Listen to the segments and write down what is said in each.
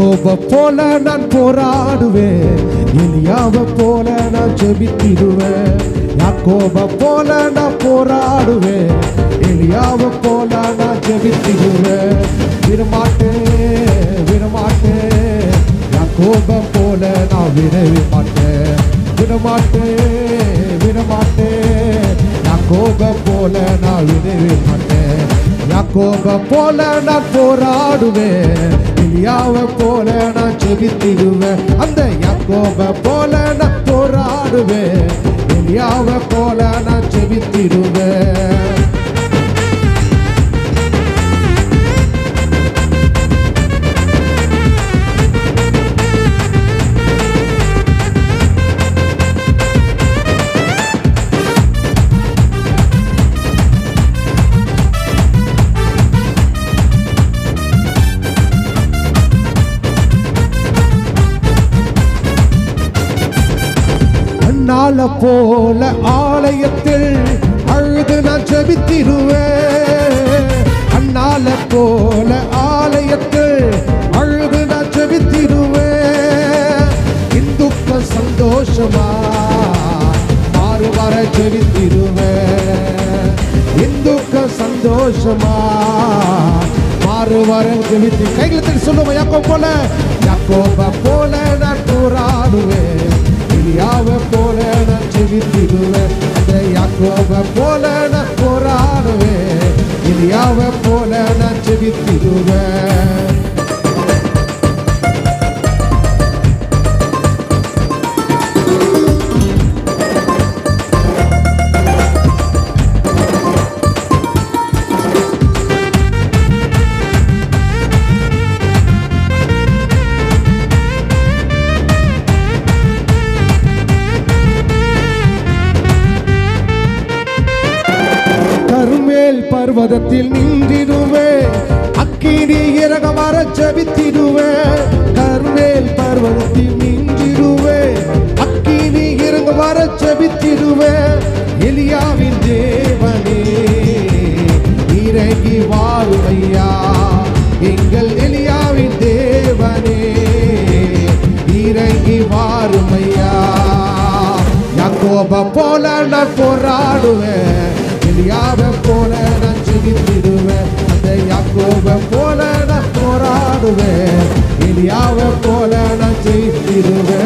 யாக்கோப போல நான் போராடுவேன். எலியாவ போல நான் ஜெபித்திடுவேன். யாக்கோப போல நான் போராடுவேன். எலியாவ போல நான் ஜெபித்திடுவேன். விடமாட்டேன் விடமாட்டேன். யாக்கோப போல நான் விடவே மாட்டேன் விடமாட்டேன் விடமாட்டேன். யாக்கோப போல நான் விடவே மாட்டேன் யாக்கோப போல நான் போராடுவேன். இலியாவை போல நான் செபித்திடுவேன் அந்த யாக்கோப போல நான் போராடுவேன். இலியாவை போல நான் அண்ணால போல ஆலயத்தில் அழுது நான் ஜெபித்திடுவேன். அண்ணால போல ஆலயத்தில் அழுது நான் ஜெபித்திடுவேன். இந்துக்க சந்தோஷமா மாறு வர ஜெபித்திடுவேன். இந்துக்க சந்தோஷமா மாறு வர ஜெபித்து கைகளை தட்டி சொல்லுவோம் யாக்கோ போல. யாக்கோப போல நான் போராடுவேன். எலியாவ போல நான் ஜெபித்திடுவேன் அந்த யாக்கோப போல நான் போராடுவேன். எலியாவ போல நான் செவித்திடுவேன் பர்வதத்தில் நின்றிடுவே. அக்கினி இறக வர ஜபித்திடுவே. கருமேல் பர்வதத்தில் நின்றிடுவே. அக்கினி இறங்க வர ஜபித்திடுவே. எலியாவின் தேவனே இறங்கி வாருமையா. எங்கள் எலியாவின் தேவனே இறங்கி வாருமையா. யாக்கோப போல நான் போராடுவேன். எலியாவை போல நான் ஜெபித்திடுவேன். அந்த யாக்கோவை போல நான் போராடுவேன். எலியாவை போல நான் ஜெயித்திடுவேன்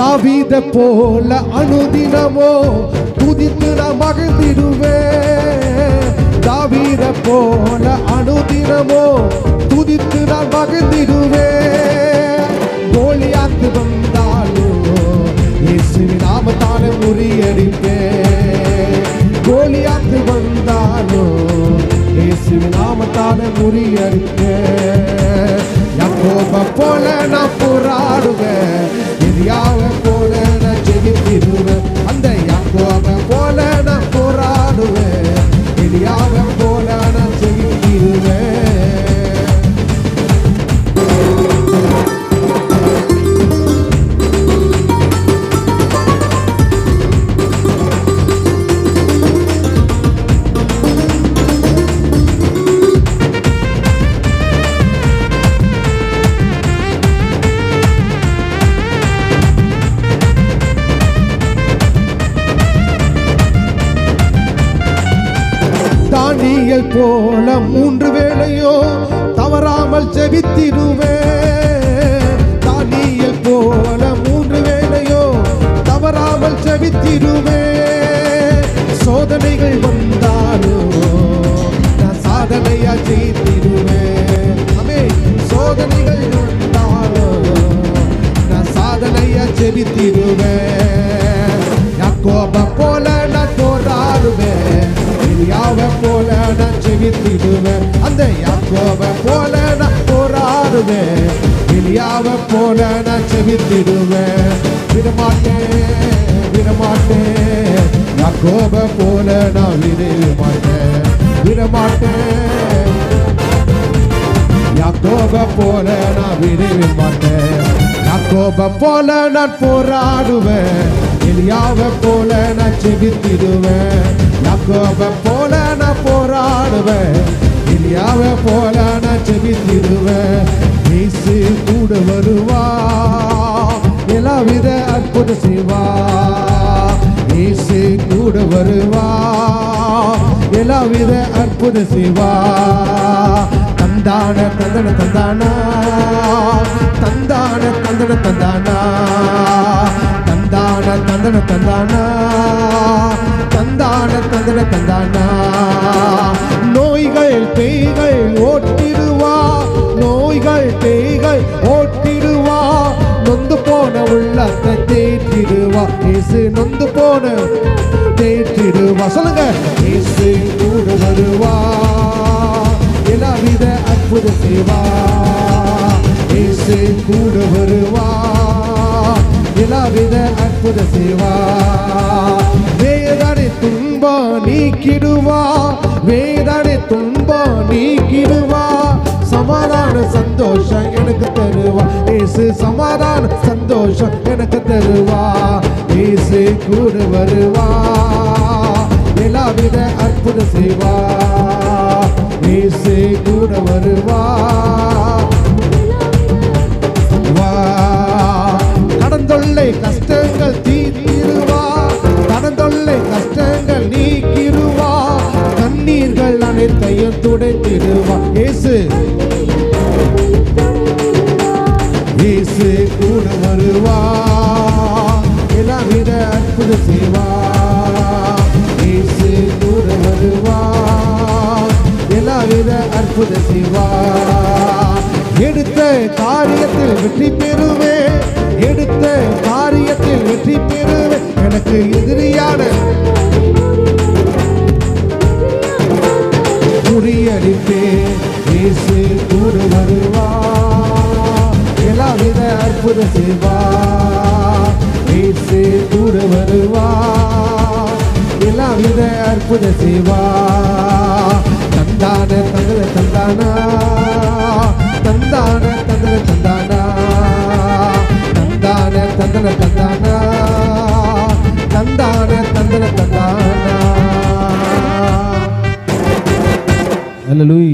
தாவீத போல அனுதினமோ துதித்து நான் மகிழ்ந்திடுவேன் தாவீத போல அனுதினமோ துதித்து நான் மகிழ்ந்திடுவேன் கோலியாத்து வந்தாலும் இயேசுவின் நாமத்தாலே முறியடிப்பேன் கோலியாத்து வந்தாலும் இயேசுவின் நாமத்தாலே முறியடிப்பேன் போல நான் போராடுவேன். போல மூன்று வேளையோ தவறாமல் ஜெபித்திடுவேன் தானியல் போல மூன்று வேளையோ தவறாமல் ஜெபித்திடுவேன் சோதனைகள் வந்தாலும் நான் சாதனையா ஜெயித்திடுவேன் அமே சோதனைகள் வந்தாலும் நான் சாதனையா ஜெபித்திடுவேன் கோபம் ஜெபித்திடுவேன் அந்த யாக்கோப போல நான் போராடுவேன் எலியாவ போல நான் செவித்திடுவேன் விடமாட்டேன் விடமாட்டேன் யாக்கோப போல நான் விடவே மாட்டேன் விடமாட்டேன் யாக்கோப போல நான் விடவே மாட்டேன் யாக்கோப போல நான் போராடுவேன் எலியாவை போல நான் போல போராடுவேன் எலியாவை போல நான் செபித்திடுவேன் இயேசு கூட வருவா. எல்லாவித அற்புத செய்வா. இயேசு கூட வருவா. எல்லாவித அற்புத செய்வா. தந்தான தந்தன தந்தானா. தந்தான தந்தன தந்தானா. தந்தான தந்தன தந்தானா. தந்தான தந்தன தந்தானா. தேற்றிடுவா இயேசு நொந்து போன தேற்றிடுவா. சொல்லுங்க இயேசு கூட வருவா. எல்லாவித அற்புத செய்வா இயேசு கூட வருவா. எல்லாவித அற்புத செய்வா வேதனை துன்பா நீக்கிடுவா. வேதனை துன்பா நீக்கிடுவா. சமாதான சந்தோஷம் எனக்கு தருவா. ஏசு சமாதான சந்தோஷம் எனக்கு தருவா. ஏசு கூட வருவா. எல்லாவித அற்புத செய்வா. ஏசு கூட வருவா. கடந்தொல்லை கஷ்டங்கள் தீர்த்திருவா. கடந்தொல்லை கஷ்டங்கள் நீக்கிருவா. கண்ணீர்கள் அனைத்தையும் துடைத்திடுவா. ஏசு அற்புத செய்வா எடுத்த காரியத்தில் வெற்றி பெறுவே. எடுத்த காரியத்தில் வெற்றி பெறுவே. எனக்கு எதிரியான முறியடிப்பே இயேசு கூட வருவா. எல்லாவித அற்புத செய்வா இயேசு கூட வருவா. எல்லாவித அற்புத செய்வா தந்தான தந்தன தந்தானா? தந்தான தந்தன தந்தானா? தந்தான தந்தன தந்தானா? தந்தான தந்தன தந்தானா? Hallelujah.